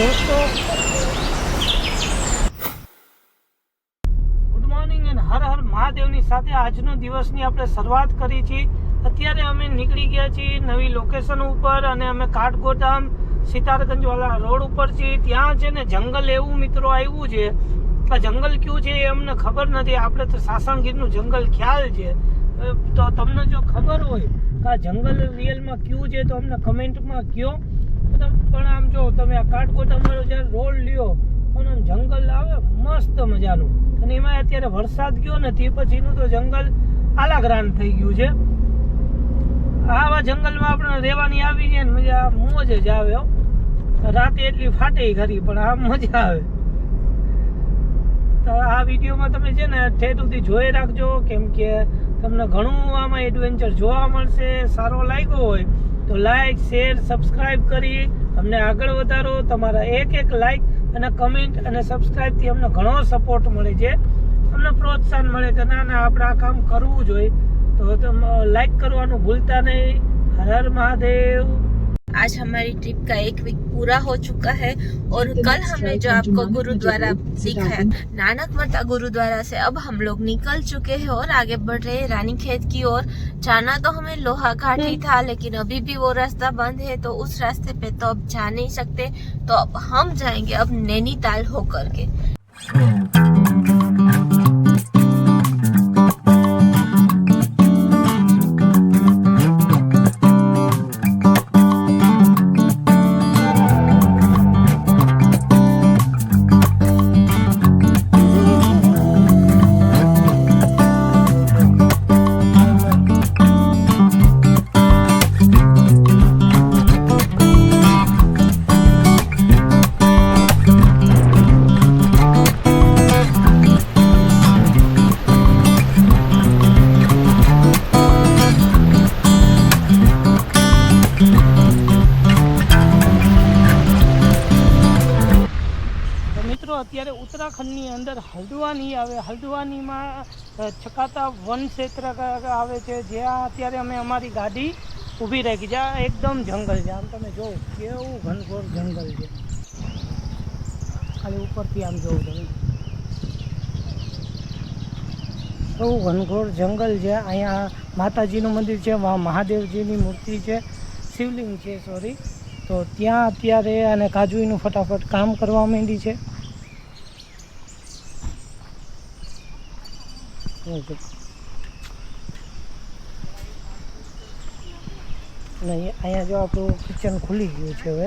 દોસ્તો good morning and Har Har મહાદેવની સાથે આજનો દિવસની આપણે શરૂઆત કરી છે. અત્યારે અમે નીકળી ગયા છીએ નવી લોકેશન ઉપર અને અમે કાઠગોદામ સિતારગંજવાલા રોડ ઉપર છીએ. ત્યાં છે ને જંગલ એવું મિત્રો આવ્યું છે. આ જંગલ કયું છે એ અમને ખબર નથી. આપણે તો સાસણગીરનું જંગલ ખ્યાલ છે. તો તમને જો ખબર હોય કે આ જંગલ રિયલમાં કયું છે તો અમને કમેન્ટમાં કયો પણ આમ જો તમે આ વાળો જ્યારે રોડ લ્યો, પણ આમ જંગલ આવે, મસ્ત મજાનું. અને એમાં અત્યારે વરસાદ ગયો ને, તે પછીનું તો જંગલ આલાગ્રાન થઈ ગયું છે. આવા જંગલમાં આપણે રહેવાની આવી જાય ને, મજા મોજ જ આવે રાતે એટલી ફાટે ખરી પણ આમ મજા આવે. તો આ વિડીયોમાં તમે છે ને ઠેઠ સુધી જોઈ રાખજો, કેમ કે તમને ઘણું આમાં એડવેન્ચર જોવા મળશે, સારો લાગ્યો હોય. તો લાઈક શેર સબસ્ક્રાઈબ કરી અમને આગળ વધારો. તમારા એક એક લાઈક અને કમેન્ટ અને સબસ્ક્રાઇબથી અમને ઘણો સપોર્ટ મળે છે. અમને પ્રોત્સાહન મળે કે ના ના, આપણે આ કામ કરવું જોઈએ. તો તમે લાઈક કરવાનું ભૂલતા નહીં. હર હર મહાદેવ. आज हमारी ट्रिप का एक वीक पूरा हो चुका है और कल हमने जो आपको गुरुद्वारा दिखाया नानक मता गुरुद्वारा से अब हम लोग निकल चुके हैं और आगे बढ़ रहे हैं रानी खेत की ओर। जाना तो हमें लोहा घाट ही था लेकिन अभी भी वो रास्ता बंद है तो उस रास्ते पे तो अब जा नहीं सकते। तो अब हम जाएँगे अब नैनीताल होकर के। હલ્દવાની આવે, હલ્દવાનીમાં છકાતા વન ક્ષેત્ર આવે છે, જ્યાં અત્યારે અમે અમારી ગાડી ઊભી રાખી આ એકદમ જંગલ છે. આમ તમે જોવો કેવું ઘનઘોર જંગલ છે. ખાલી ઉપરથી આમ જોવું તમે. બહુ ઘનઘોર જંગલ છે. અહીંયા માતાજીનું મંદિર છે મહાદેવજીની મૂર્તિ છે, શિવલિંગ છે સોરી તો ત્યાં અત્યારે અને કાજુઈનું ફટાફટ કામ કરવા માંડી છે. અને અહીંયા- જો આપણું કિચન ખુલી ગયું છે હવે.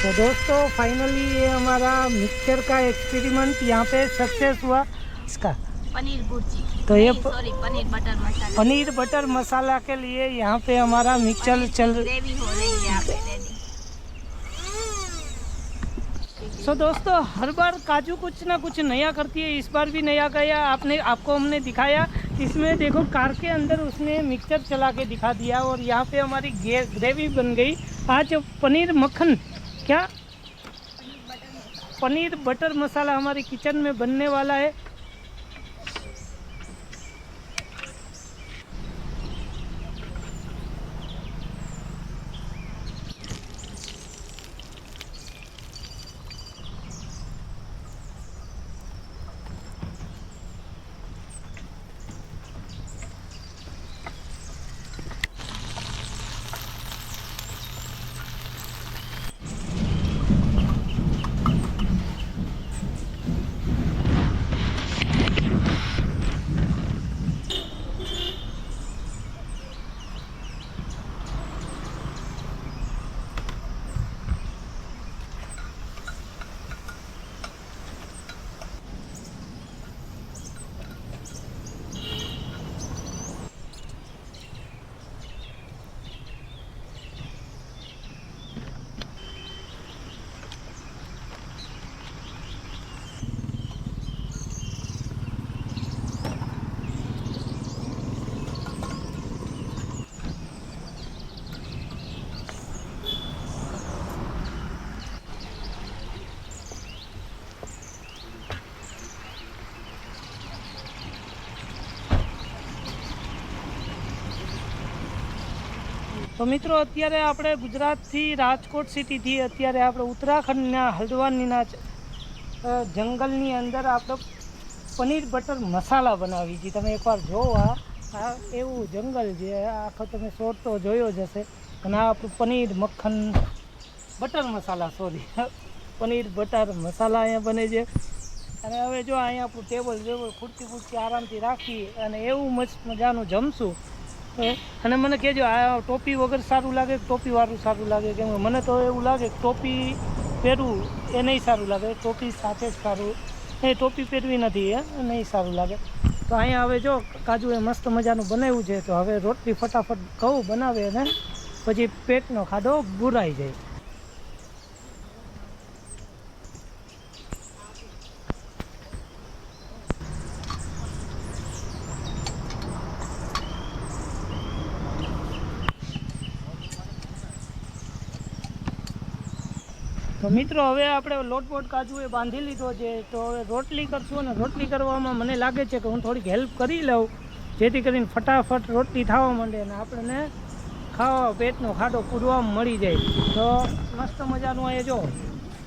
तो दोस्तों फाइनली ये हमारा मिक्सचर का एक्सपेरिमेंट यहाँ पे सक्सेस हुआ। इसका। पनीर भुर्जी। तो ये sorry paneer butter masala paneer butter masala के लिए यहाँ पे हमारा मिक्सचर चल ग्रेवी हो रही है यहाँ पे सो दोस्तों हर बार काजू कुछ ना कुछ नया करती है। इस बार भी नया गया। आपने आपको हमने दिखाया इसमें देखो कार के अंदर उसने मिक्सचर चला के दिखा दिया और यहाँ पे हमारी ग्रेवी बन गई। आज पनीर मक्खन क्या पनीर बटर मसाला हमारे किचन में बनने वाला है તો મિત્રો, અત્યારે આપણે ગુજરાતથી રાજકોટ સિટીથી અત્યારે આપણે ઉત્તરાખંડના હલ્દવાનીના જંગલની અંદર આપણે પનીર બટર મસાલા બનાવી છે. તમે એકવાર જોવો, આ એવું જંગલ છે. આખો તમે શોર્ટ તો જોયો જ હશે. અને આ આપણું paneer મક્ખન butter masala sorry paneer butter masala અહીંયા બને છે. અને હવે જો અહીંયા આપણું ટેબલ ટેબલ ખુરશી ખુરશી આરામથી રાખી અને એવું મસ્ત મજાનું જમશું? અને મને કહેજો, આ ટોપી વગર સારું લાગે કે ટોપીવાળું સારું લાગે? કેમ કે મને તો એવું લાગે ટોપી પહેરવું એ નહીં સારું લાગે. ટોપી સાથે જ સારું. એ ટોપી પહેરવી નથી, એ નહીં સારું લાગે. તો અહીંયા હવે જો કાજુ એ મસ્ત મજાનું બનાવ્યું છે, તો હવે રોટલી ફટાફટ ઘઉં બનાવે અને પછી પેટનો ખાડો બુરાઈ જાય. મિત્રો, હવે આપણે લોટપોટ કાજુ એ બાંધી લીધો છે. તો હવે રોટલી કરશું અને રોટલી કરવામાં મને લાગે છે કે હું થોડીક હેલ્પ કરી લઉં, જેથી કરીને ફટાફટ રોટલી થવા માંડે અને આપણને ખાવા પેટનો ખાડો પૂરવા મળી જાય. તો મસ્ત મજાનું એ જો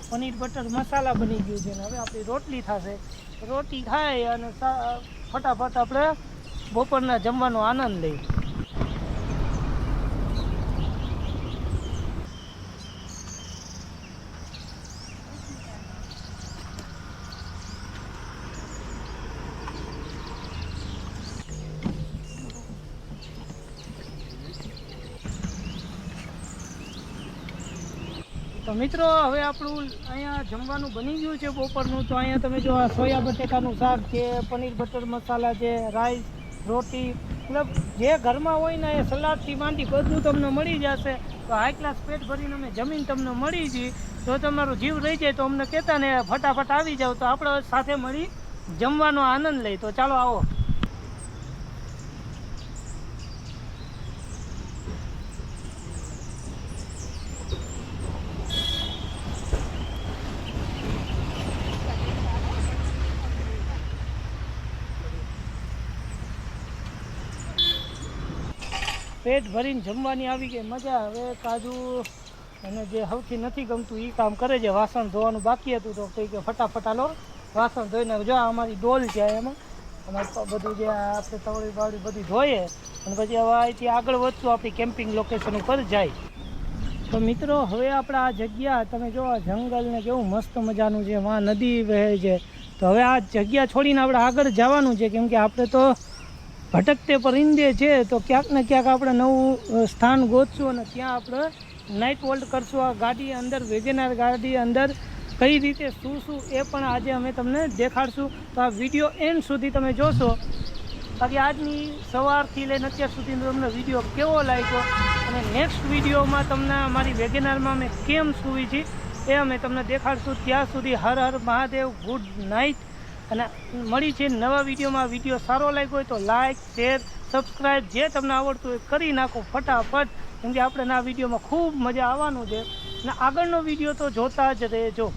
પનીર બટર મસાલા બની ગયું છે ને હવે આપણી રોટલી થશે. રોટલી ખાય અને ફટાફટ આપણે બપોરના જમવાનો આનંદ લઈ તો મિત્રો, હવે આપણું અહીંયા જમવાનું બની ગયું છે બપોરનું. તો અહીંયા તમે જો આ સોયા બટેકાનું શાક છે, પનીર બટર મસાલા છે, રાઈસ, રોટી, મતલબ જે ઘરમાં હોય ને એ સલાડથી માંડી બધું તમને મળી જશે. તો હાઈ ક્લાસ પેટ ભરીને અમે જમીન તમને મળી જઈ જો તમારો જીવ રહી જાય તો અમને કહેતા ને, ફટાફટ આવી જાવ તો આપણે સાથે મળી જમવાનો આનંદ લઈ તો ચાલો આવો. પેટ ભરીને જમવાની આવી ગઈ. મજા હવે કાજુ અને જે સૌથી નથી ગમતું એ કામ કરે છે. વાસણ ધોવાનું બાકી હતું તો કંઈ કે ફટાફટ હાલો, વાસણ ધોઈને જો અમારી ડોલ છે એમાં. અમારે બધું જે આપણે તવડી બાવડી બધી ધોઈએ અને પછી હવે અહીંથી આગળ વધશું, આપણી કેમ્પિંગ લોકેશન ઉપર જાય. તો મિત્રો, હવે આપણે આ જગ્યા, તમે જો આ જંગલ ને કેવું મસ્ત મજાનું છે વાં નદી વહે છે. તો હવે આ જગ્યા છોડીને આપણે આગળ જવાનું છે, કેમ કે આપણે તો ભટકતે પરિંદે છે, તો ક્યાંક ને ક્યાંક આપણે નવું સ્થાન ગોતશું અને ત્યાં આપણે નાઇટ વોલ્ટ કરશું. આ ગાડી અંદર, વેગેનાર ગાડી અંદર કઈ રીતે શું શું એ પણ આજે અમે તમને દેખાડશું. તો આ વીડિયો એન્ડ સુધી તમે જોશો. બાકી આજની સવારથી લઈને અત્યાર સુધીનો તમને વીડિયો કેવો લાગ્યો અને નેક્સ્ટ વિડીયોમાં તમને અમારી વેગેનારમાં અમે કેમ સુવી છીએ એ અમે તમને દેખાડશું. ત્યાં સુધી હર હર મહાદેવ ગુડ નાઇટ અને મળી છે નવા વિડીયોમાં. વીડિયો સારો લાગ્યો હોય તો લાઇક શેર સબસ્ક્રાઈબ જે તમને આવડતું હોય કરી નાખો ફટાફટ. કેમ કે આપણે આ વિડીયોમાં ખૂબ મજા આવવાનું છે. અને આગળનો વીડિયો તો જોતા જ રહેજો.